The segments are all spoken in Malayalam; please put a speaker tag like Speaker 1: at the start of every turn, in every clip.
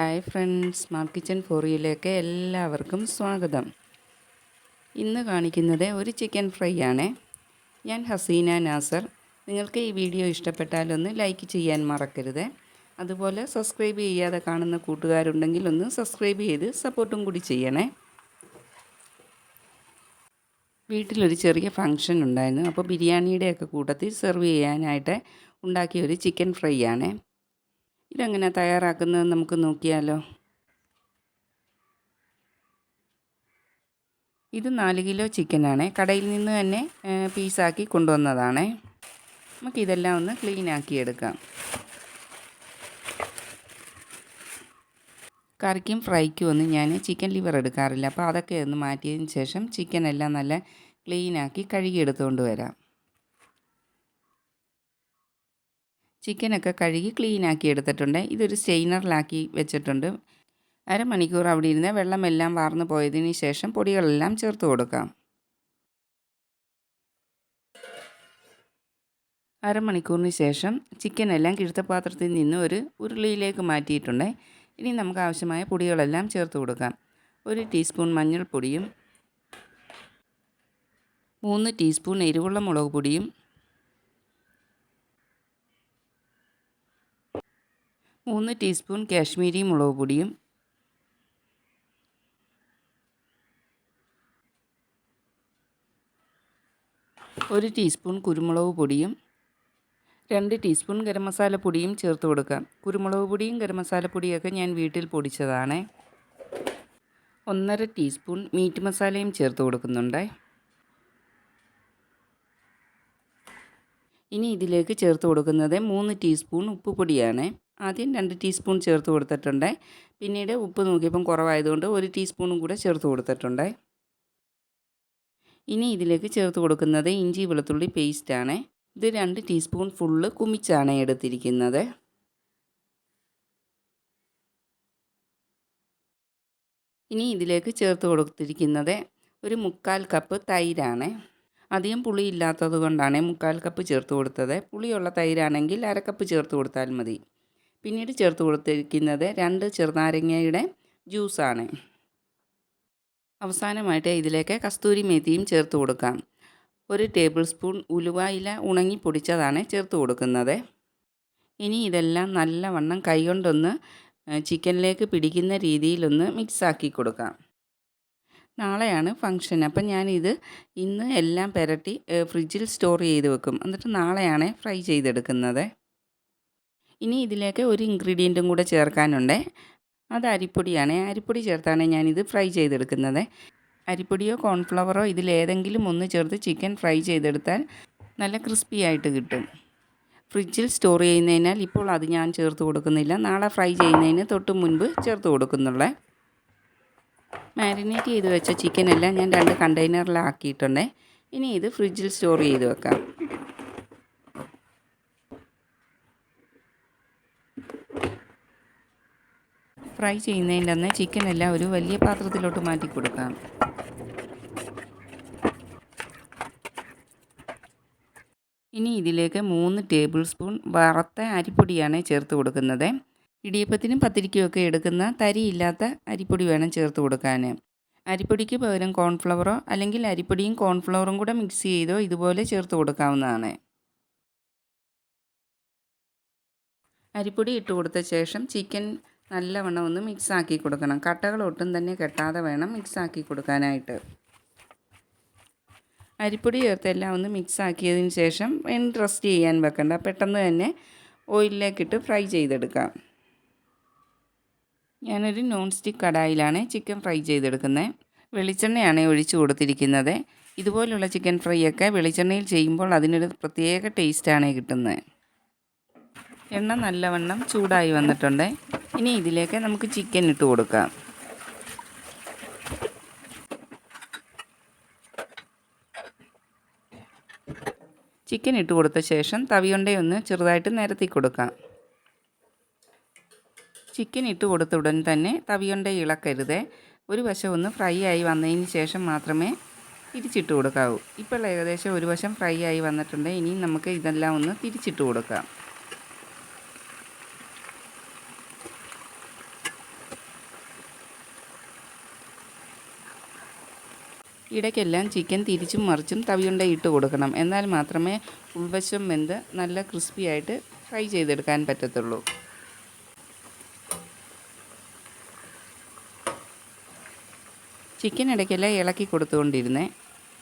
Speaker 1: ഹായ് ഫ്രണ്ട്സ് സ്മാർട്ട് കിച്ചൻ ഫോറിയിലേക്ക് എല്ലാവർക്കും സ്വാഗതം. ഇന്ന് കാണിക്കുന്നത് ഒരു ചിക്കൻ ഫ്രൈ ആണ്. ഞാൻ ഹസീന നാസർ. നിങ്ങൾക്ക് ഈ വീഡിയോ ഇഷ്ടപ്പെട്ടാൽ ഒന്ന് ലൈക്ക് ചെയ്യാൻ മറക്കരുത്. അതുപോലെ സബ്സ്ക്രൈബ് ചെയ്യാതെ കാണുന്ന കൂട്ടുകാരുണ്ടെങ്കിൽ ഒന്ന് സബ്സ്ക്രൈബ് ചെയ്ത് സപ്പോർട്ടും കൂടി ചെയ്യണേ. വീട്ടിലൊരു ചെറിയ ഫങ്ഷൻ ഉണ്ടായിരുന്നു. അപ്പോൾ ബിരിയാണിയുടെയൊക്കെ കൂട്ടത്തിൽ സെർവ് ചെയ്യാനായിട്ട് ഉണ്ടാക്കിയ ഒരു ചിക്കൻ ഫ്രൈ ആണ്. ഇതെങ്ങനെ തയ്യാറാക്കുന്നത് നമുക്ക് നോക്കിയാലോ. ഇത് നാല് കിലോ ചിക്കനാണ്. കടയിൽ നിന്ന് തന്നെ പീസാക്കി കൊണ്ടുവന്നതാണ്. നമുക്കിതെല്ലാം ഒന്ന് ക്ലീൻ ആക്കി എടുക്കാം. കറിക്കും ഫ്രൈക്കും ഒന്നും ഞാൻ ചിക്കൻ ലിവർ എടുക്കാറില്ല. അപ്പോൾ അതൊക്കെ ഒന്ന് മാറ്റിയതിന് ശേഷം ചിക്കൻ എല്ലാം നല്ല ക്ലീനാക്കി കഴുകിയെടുത്തുകൊണ്ട് വരാം. ചിക്കനൊക്കെ കഴുകി ക്ലീനാക്കി എടുത്തിട്ടുണ്ട്. ഇതൊരു സ്റ്റെയിനറിലാക്കി വെച്ചിട്ടുണ്ട്. അരമണിക്കൂർ അവിടെ ഇരുന്ന് വെള്ളമെല്ലാം വാർന്നു പോയതിന് ശേഷം പൊടികളെല്ലാം ചേർത്ത് കൊടുക്കാം. അരമണിക്കൂറിന് ശേഷം ചിക്കനെല്ലാം കിഴുത്തപാത്രത്തിൽ നിന്ന് ഒരു ഉരുളിയിലേക്ക് മാറ്റിയിട്ടുണ്ട്. ഇനി നമുക്ക് ആവശ്യമായ പൊടികളെല്ലാം ചേർത്ത് കൊടുക്കാം. ഒരു ടീസ്പൂൺ മഞ്ഞൾപ്പൊടിയും മൂന്ന് ടീസ്പൂൺ എരിവുള്ള മുളക് പൊടിയും മൂന്ന് ടീസ്പൂൺ കാശ്മീരി മുളക് പൊടിയും ഒരു ടീസ്പൂൺ കുരുമുളക് പൊടിയും രണ്ട് ടീസ്പൂൺ ഗരം മസാല പൊടിയും ചേർത്ത് കൊടുക്കാം. കുരുമുളക് പൊടിയും ഗരം മസാല പൊടിയൊക്കെ ഞാൻ വീട്ടിൽ പൊടിച്ചതാണ്. ഒന്നര ടീസ്പൂൺ മീറ്റ് മസാലയും ചേർത്ത് കൊടുക്കുന്നുണ്ട്. ഇനി ഇതിലേക്ക് ചേർത്ത് കൊടുക്കുന്നത് മൂന്ന് ടീസ്പൂൺ ഉപ്പ് പൊടിയാണ്. ആദ്യം രണ്ട് ടീസ്പൂൺ ചേർത്ത് കൊടുത്തിട്ടുണ്ട്. പിന്നീട് ഉപ്പ് നോക്കിയപ്പം കുറവായതുകൊണ്ട് ഒരു ടീസ്പൂണും കൂടെ ചേർത്ത് കൊടുത്തിട്ടുണ്ട്. ഇനി ഇതിലേക്ക് ചേർത്ത് കൊടുക്കുന്നത് ഇഞ്ചി വെളുത്തുള്ളി പേസ്റ്റാണ് ഇത് രണ്ട് ടീസ്പൂൺ ഫുള്ള് കുമിച്ചാണ് എടുത്തിരിക്കുന്നത്. ഇനി ഇതിലേക്ക് ചേർത്ത് കൊടുത്തിരിക്കുന്നത് ഒരു മുക്കാൽ കപ്പ് തൈരാണ്. അധികം പുളി ഇല്ലാത്തത് കൊണ്ടാണ് മുക്കാൽ കപ്പ് ചേർത്ത് കൊടുത്തത്. പുളിയുള്ള തൈരാണെങ്കിൽ അരക്കപ്പ് ചേർത്ത് കൊടുത്താൽ മതി. പിന്നീട് ചേർത്ത് കൊടുത്തിരിക്കുന്നത് രണ്ട് ചെറുനാരങ്ങയുടെ ജ്യൂസാണ്. അവസാനമായിട്ട് ഇതിലേക്ക് കസ്തൂരി മേത്തിയും ചേർത്ത് കൊടുക്കാം. ഒരു ടേബിൾ സ്പൂൺ ഉലുവായില ഉണങ്ങി പൊടിച്ചതാണ് ചേർത്ത് കൊടുക്കുന്നത്. ഇനി ഇതെല്ലാം നല്ലവണ്ണം കൈകൊണ്ടൊന്ന് ചിക്കനിലേക്ക് പിടിക്കുന്ന രീതിയിലൊന്ന് മിക്സാക്കി കൊടുക്കാം. നാളെയാണ് ഫങ്ഷൻ അപ്പം ഞാനിത് ഇന്ന് എല്ലാം പുരട്ടി ഫ്രിഡ്ജിൽ സ്റ്റോർ ചെയ്ത് വെക്കും. എന്നിട്ട് നാളെയാണ് ഫ്രൈ ചെയ്തെടുക്കുന്നത്. ഇനി ഇതിലേക്ക് ഒരു ഇൻഗ്രീഡിയന്റും കൂടെ ചേർക്കാനുണ്ട്. അത് അരിപ്പൊടിയാണ്. അരിപ്പൊടി ചേർത്താണ് ഞാനിത് ഫ്രൈ ചെയ്തെടുക്കുന്നത്. അരിപ്പൊടിയോ കോൺഫ്ലവറോ ഇതിലേതെങ്കിലും ഒന്ന് ചേർത്ത് ചിക്കൻ ഫ്രൈ ചെയ്തെടുത്താൽ നല്ല ക്രിസ്പി ആയിട്ട് കിട്ടും. ഫ്രിഡ്ജിൽ സ്റ്റോർ ചെയ്യുന്നതിനാൽ ഇപ്പോൾ അത് ഞാൻ ചേർത്ത് കൊടുക്കുന്നില്ല. നാളെ ഫ്രൈ ചെയ്യുന്നതിന് തൊട്ട് മുൻപ് ചേർത്ത് കൊടുക്കുന്നുള്ളേ. മാരിനേറ്റ് ചെയ്ത് വെച്ച ചിക്കനെല്ലാം ഞാൻ രണ്ട് കണ്ടെയ്നറിലാക്കിയിട്ടുണ്ട്. ഇനി ഇത് ഫ്രിഡ്ജിൽ സ്റ്റോർ ചെയ്ത് വെക്കാം. ഫ്രൈ ചെയ്യുന്നതിന്റെ അന്ന് ചിക്കനെല്ലാം ഒരു വലിയ പാത്രത്തിലോട്ട് മാറ്റി കൊടുക്കാം. ഇനി ഇതിലേക്ക് മൂന്ന് ടേബിൾ സ്പൂൺ വറുത്ത അരിപ്പൊടിയാണ് ചേർത്ത് കൊടുക്കുന്നത്. ഇടിയപ്പത്തിനും പത്തിരിക്കുമൊക്കെ എടുക്കുന്ന തരിയില്ലാത്ത അരിപ്പൊടി വേണം ചേർത്ത് കൊടുക്കാൻ. അരിപ്പൊടിക്ക് പകരം കോൺഫ്ലവറോ അല്ലെങ്കിൽ അരിപ്പൊടിയും കോൺഫ്ലവറും കൂടെ മിക്സ് ചെയ്തോ ഇതുപോലെ ചേർത്ത് കൊടുക്കാവുന്നതാണ്. അരിപ്പൊടി ഇട്ട് കൊടുത്ത ശേഷം ചിക്കൻ നല്ലവണ്ണം ഒന്ന് മിക്സ് ആക്കി കൊടുക്കണം. കട്ടകൾ ഒട്ടും തന്നെ കെട്ടാതെ വേണം മിക്സ് ആക്കി കൊടുക്കാനായിട്ട്. അരിപ്പൊടി ചേർത്ത് എല്ലാം ഒന്ന് മിക്സ് ആക്കിയതിന് ശേഷം റെസ്റ്റ് ചെയ്യാൻ വെക്കണ്ട. പെട്ടെന്ന് തന്നെ ഓയിലിലേക്കിട്ട് ഫ്രൈ ചെയ്തെടുക്കാം. ഞാനൊരു നോൺ സ്റ്റിക്ക് കടായിലാണ് ചിക്കൻ ഫ്രൈ ചെയ്തെടുക്കുന്നത്. വെളിച്ചെണ്ണയാണ് ഒഴിച്ചു കൊടുത്തിരിക്കുന്നത്. ഇതുപോലുള്ള ചിക്കൻ ഫ്രൈ ഒക്കെ വെളിച്ചെണ്ണയിൽ ചെയ്യുമ്പോൾ അതിനൊരു പ്രത്യേക ടേസ്റ്റാണ് കിട്ടുന്നത്. എണ്ണ നല്ലവണ്ണം ചൂടായി വന്നിട്ടുണ്ട്. ഇനി ഇതിലേക്ക് നമുക്ക് ചിക്കൻ ഇട്ട് കൊടുക്കാം. ചിക്കൻ ഇട്ട് കൊടുത്ത ശേഷം തവിയൊണ്ടയൊന്ന് ചെറുതായിട്ട് നിരത്തി കൊടുക്കാം. ചിക്കൻ ഇട്ട് കൊടുത്ത ഉടൻ തന്നെ തവിയൊണ്ട ഇളക്കരുത്. ഒരു വശം ഒന്ന് ഫ്രൈ ആയി വന്നതിന് ശേഷം മാത്രമേ തിരിച്ചിട്ട് കൊടുക്കാവൂ. ഇപ്പോൾ ഏകദേശം ഒരു വശം ഫ്രൈ ആയി വന്നിട്ടുണ്ട്. ഇനി നമുക്ക് ഇതെല്ലാം ഒന്ന് തിരിച്ചിട്ട് കൊടുക്കാം. ഇടയ്ക്കെല്ലാം ചിക്കൻ തിരിച്ചും മറിച്ചും തവിയുണ്ട ഇട്ട് കൊടുക്കണം. എന്നാൽ മാത്രമേ ഉൾവശം വെന്ത് നല്ല ക്രിസ്പി ആയിട്ട് ഫ്രൈ ചെയ്തെടുക്കാൻ പറ്റത്തുള്ളൂ. ചിക്കൻ ഇടയ്ക്കെല്ലാം ഇളക്കി കൊടുത്തുകൊണ്ടിരുന്നേ.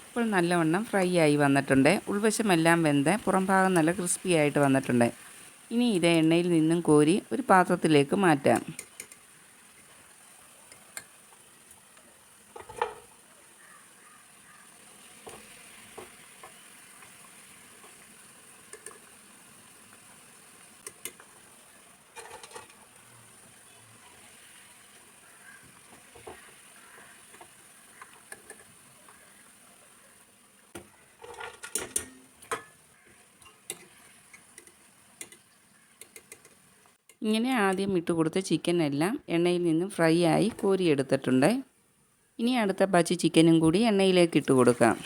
Speaker 1: ഇപ്പോൾ നല്ലവണ്ണം ഫ്രൈ ആയി വന്നിട്ടുണ്ട്. ഉൾവശമെല്ലാം വെന്ത് പുറംഭാഗം നല്ല ക്രിസ്പി ആയിട്ട് വന്നിട്ടുണ്ട്. ഇനി ഇത് എണ്ണയിൽ നിന്നും കോരി ഒരു പാത്രത്തിലേക്ക് മാറ്റാം. ഇങ്ങനെ ആദ്യം ഇട്ട് കൊടുത്ത ചിക്കൻ എല്ലാം എണ്ണയിൽ നിന്നും ഫ്രൈ ആയി കോരിയെടുത്തിട്ടുണ്ട്. ഇനി അടുത്ത ബാച്ച് ചിക്കനും കൂടി എണ്ണയിലേക്ക് ഇട്ട് കൊടുക്കാം.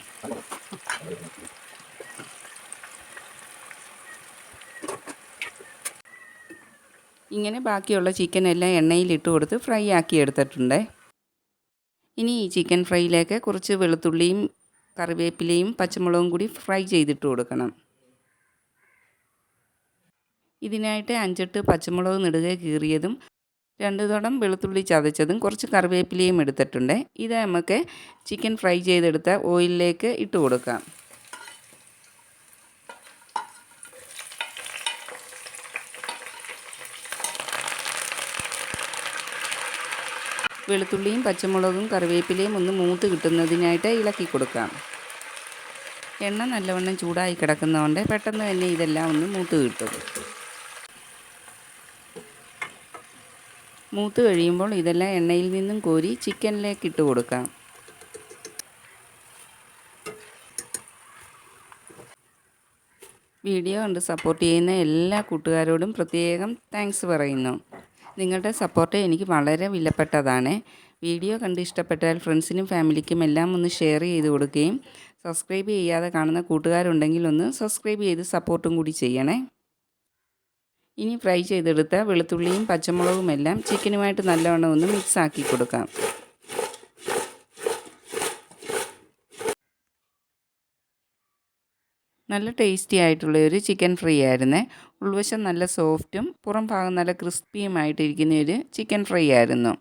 Speaker 1: ഇങ്ങനെ ബാക്കിയുള്ള ചിക്കൻ എല്ലാം എണ്ണയിൽ ഇട്ട് കൊടുത്ത് ഫ്രൈ ആക്കി എടുത്തിട്ടുണ്ട്. ഇനി ഈ ചിക്കൻ ഫ്രൈയിലേക്ക് കുറച്ച് വെളുത്തുള്ളിയും കറിവേപ്പിലയും പച്ചമുളകും കൂടി ഫ്രൈ ചെയ്തിട്ട് കൊടുക്കണം. ഇതിനായിട്ട് അഞ്ചെട്ട് പച്ചമുളക് നെടുകെ കീറിയതും രണ്ട് തടം വെളുത്തുള്ളി ചതച്ചതും കുറച്ച് കറിവേപ്പിലയും എടുത്തിട്ടുണ്ട്. ഇത് നമുക്ക് ചിക്കൻ ഫ്രൈ ചെയ്തെടുത്ത ഓയിലിലേക്ക് ഇട്ട് കൊടുക്കാം. വെളുത്തുള്ളിയും പച്ചമുളകും കറിവേപ്പിലയും ഒന്ന് മൂത്ത് കിട്ടുന്നതിനായിട്ട് ഇളക്കി കൊടുക്കാം. എണ്ണ നല്ലവണ്ണം ചൂടായി കിടക്കുന്നതുകൊണ്ട് പെട്ടെന്ന് തന്നെ ഇതെല്ലാം ഒന്ന് മൂത്ത് കിട്ടും. മൂത്ത് കഴിയുമ്പോൾ ഇതെല്ലാം എണ്ണയിൽ നിന്നും കോരി ചിക്കനിലേക്ക് ഇട്ട് കൊടുക്കാം. വീഡിയോ കണ്ട് സപ്പോർട്ട് ചെയ്യുന്ന എല്ലാ കൂട്ടുകാരോടും പ്രത്യേകം താങ്ക്സ് പറയുന്നു. നിങ്ങളുടെ സപ്പോർട്ട് എനിക്ക് വളരെ വിലപ്പെട്ടതാണ്. വീഡിയോ കണ്ട് ഇഷ്ടപ്പെട്ടാൽ ഫ്രണ്ട്സിനും ഫാമിലിക്കും എല്ലാം ഒന്ന് ഷെയർ ചെയ്ത് കൊടുക്കുകയും സബ്സ്ക്രൈബ് ചെയ്യാതെ കാണുന്ന കൂട്ടുകാരുണ്ടെങ്കിൽ ഒന്ന് സബ്സ്ക്രൈബ് ചെയ്ത് സപ്പോർട്ടും കൂടി ചെയ്യണേ. ഇനി ഫ്രൈ ചെയ്തെടുത്ത വെളുത്തുള്ളിയും പച്ചമുളകും എല്ലാം ചിക്കനുമായിട്ട് നല്ലവണ്ണം ഒന്ന് മിക്സ് ആക്കി കൊടുക്കാം. നല്ല ടേസ്റ്റി ആയിട്ടുള്ള ഒരു ചിക്കൻ ഫ്രൈ ആയിരുന്നേ. ഉൾവശം നല്ല സോഫ്റ്റും പുറം ഭാഗം നല്ല ക്രിസ്പിയുമായിട്ടിരിക്കുന്ന ഒരു ചിക്കൻ ഫ്രൈ ആയിരുന്നു.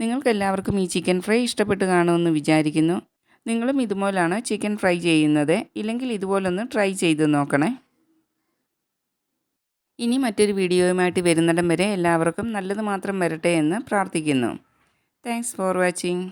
Speaker 1: നിങ്ങൾക്കെല്ലാവർക്കും ഈ ചിക്കൻ ഫ്രൈ ഇഷ്ടപ്പെട്ട് കാണുമെന്ന് വിചാരിക്കുന്നു. നിങ്ങളും ഇതുപോലാണ് ചിക്കൻ ഫ്രൈ ചെയ്യുന്നത്. ഇല്ലെങ്കിൽ ഇതുപോലൊന്ന് ട്രൈ ചെയ്ത് നോക്കണേ. ഇനി മറ്റൊരു വീഡിയോയുമായിട്ട് വരുന്നിടം വരെ എല്ലാവർക്കും നല്ലത് മാത്രം വരട്ടെ എന്ന് പ്രാർത്ഥിക്കുന്നു. Thanks for watching